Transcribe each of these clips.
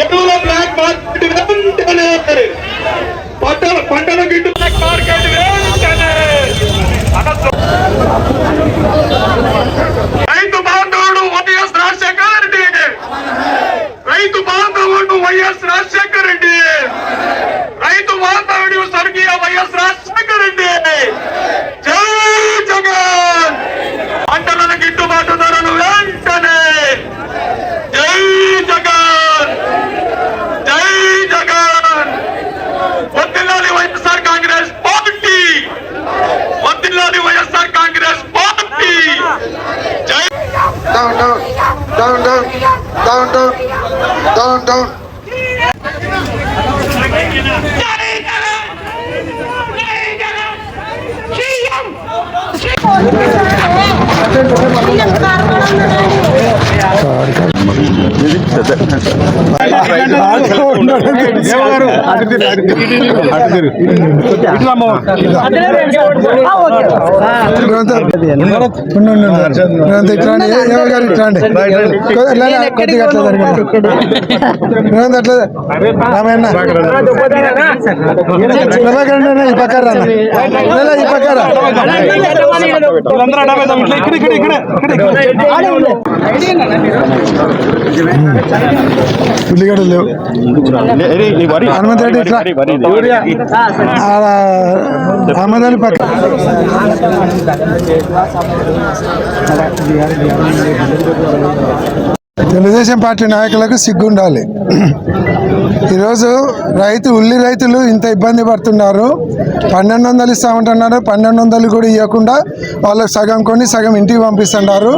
ఎరువుల black market వెంటనే పంటల పంటల గిట్టు బ్లాక్ మార్కెట్ వెంటనే. రైతు బాంధవుడు వైఎస్ రాజశేఖర్ రెడ్డి. రైతు బాంధవుడు Y S Rajasekhar Reddy. down, down, down, down, down, down. സർക്കാർ ఉండు, ఉండు, ఉండు. కొద్దిగా అట్లా జరగండి. రేవంత్ అట్లా రామయ్యన్న ప్రభాకర్ అన్న, ఈ పక్క రా అన్న. లే, లే, ఈ ఉల్లిగడ్డలు లేవు. హనుమంత్ రెడ్డి ఇట్లా. ఆడ అహ్మద్ పక్క. తెలుగుదేశం పార్టీ నాయకులకు సిగ్గుండాలి. ఈరోజు రైతు ఉల్లి రైతులు ఇంత ఇబ్బంది పడుతున్నారు. పన్నెండు వందలు ఇస్తామంటున్నారు. పన్నెండు వందలు కూడా ఇవ్వకుండా వాళ్ళకు సగం కొని సగం ఇంటికి పంపిస్తున్నారు.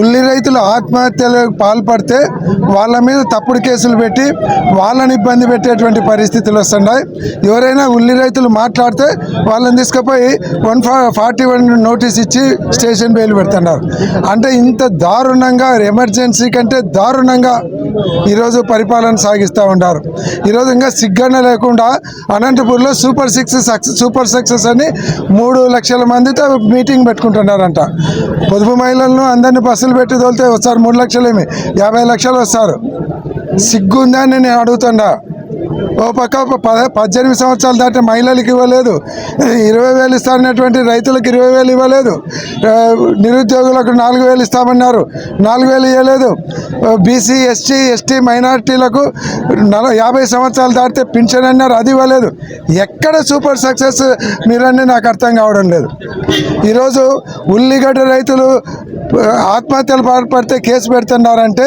ఉల్లి రైతులు ఆత్మహత్యలకు పాల్పడితే వాళ్ళ మీద తప్పుడు కేసులు పెట్టి వాళ్ళని ఇబ్బంది పెట్టేటువంటి పరిస్థితులు వస్తున్నాయి. ఎవరైనా ఉల్లి రైతులు మాట్లాడితే వాళ్ళని తీసుకుపోయి వన్ ఫార్టీ వన్ నోటీస్ ఇచ్చి స్టేషన్ బెయిల్ పెడుతున్నారు. అంటే ఇంత దారుణంగా ఎమర్జెన్సీ కంటే దారుణంగా ఈరోజు పరిపాలన సాగిస్తూ ఉంటారు ఈరోజు ఇంకా సిగ్గన లేకుండా అనంతపూర్లో super six success super success అని మూడు లక్షల మందితో మీటింగ్ పెట్టుకుంటున్నారంట. పొదుపు మహిళలను అందరినీ బస్సులు పెట్టి తోలితే వస్తారు మూడు లక్షలేమి? యాభై లక్షలు వస్తారు. సిగ్గుందా నేను అడుగుతున్నా. ఓ పక్క ప- పద్దెనిమిది సంవత్సరాలు దాటి మహిళలకు ఇవ్వలేదు. ఇరవై వేలు ఇస్తానన్నటువంటి రైతులకు ఇరవై వేలు ఇవ్వలేదు. నిరుద్యోగులకు నాలుగు వేలు ఇస్తామన్నారు. నాలుగు వేలు ఇవ్వలేదు బీసీ ఎస్టీ ఎస్టీ మైనార్టీలకు నల యాభై సంవత్సరాలు దాటితే పింఛన్ అన్నారు. అది ఇవ్వలేదు. ఎక్కడ సూపర్ సక్సెస్ మీరన్నీ నాకు అర్థం కావడం లేదు. ఈరోజు ఉల్లిగడ్డ రైతులు ఆత్మహత్యలు పాల్పడితే కేసు పెడుతున్నారంటే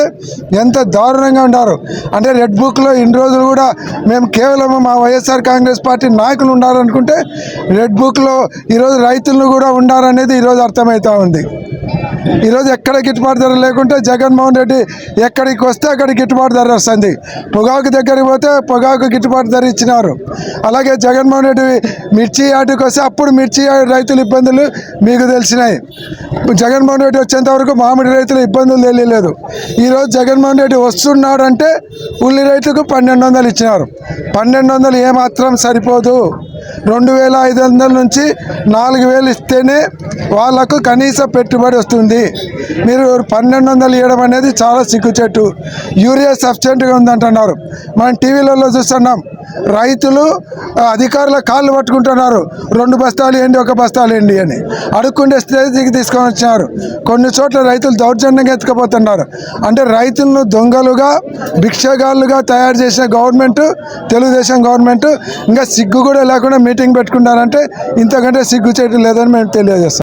ఎంత దారుణంగా ఉన్నారు. అంటే రెడ్ బుక్లో ఇన్ని రోజులు కూడా మేము కేవలం మా వైఎస్ఆర్ కాంగ్రెస్ పార్టీ నాయకులు ఉన్నారనుకుంటే రెడ్ బుక్లో ఈరోజు రైతులను కూడా ఉన్నారనేది ఈరోజు అర్థమవుతూ ఉంది. ఈరోజు ఎక్కడ గిట్టుబాటు ధర లేకుంటే జగన్మోహన్ రెడ్డి ఎక్కడికి వస్తే అక్కడ గిట్టుబాటు ధర వస్తుంది. పొగాకు దగ్గరికి పోతే పొగాకు గిట్టుబాటు ధర ఇచ్చినారు. అలాగే జగన్మోహన్ రెడ్డి మిర్చి యార్డుకి వస్తే అప్పుడు మిర్చి యార్డు రైతుల ఇబ్బందులు మీకు తెలిసినాయి. జగన్మోహన్ రెడ్డి వచ్చేంత వరకు మామిడి రైతుల ఇబ్బందులు తెలియలేదు. ఈరోజు జగన్మోహన్ రెడ్డి వస్తున్నాడంటే ఉల్లి రైతుకు పన్నెండు వందలు ఇచ్చినారు. పన్నెండు వందలు ఏమాత్రం సరిపోదు. రెండు వేల ఐదు వందల నుంచి నాలుగు వేలు ఇస్తేనే వాళ్ళకు కనీస పెట్టుబడి వస్తుంది. మీరు పన్నెండు వందలు ఇవ్వడం అనేది చాలా సిగ్గుచెట్టు యూరియా సఫిషియెంట్గా ఉందంటున్నారు. మనం టీవీలలో చూస్తున్నాం. రైతులు అధికారుల కాళ్ళు పట్టుకుంటున్నారు. రెండు బస్తాలు ఏంటి ఒక బస్తాలు ఏంటి అని. అడుక్కుండే స్థితికి తీసుకొని వచ్చినారు. కొన్ని చోట్ల రైతులు దౌర్జన్యంగా ఎత్తుకుపోతున్నారు. అంటే రైతులను దొంగలుగా భిక్షగాళ్ళుగా తయారు చేసిన గవర్నమెంట్ తెలుగుదేశం గవర్నమెంట్ ఇంకా సిగ్గు కూడా లేకుండా మీటింగ్ పెట్టుకున్నారంటే ఇంతకంటే సిగ్గు చేయడం లేదని మేము తెలియజేస్తాం.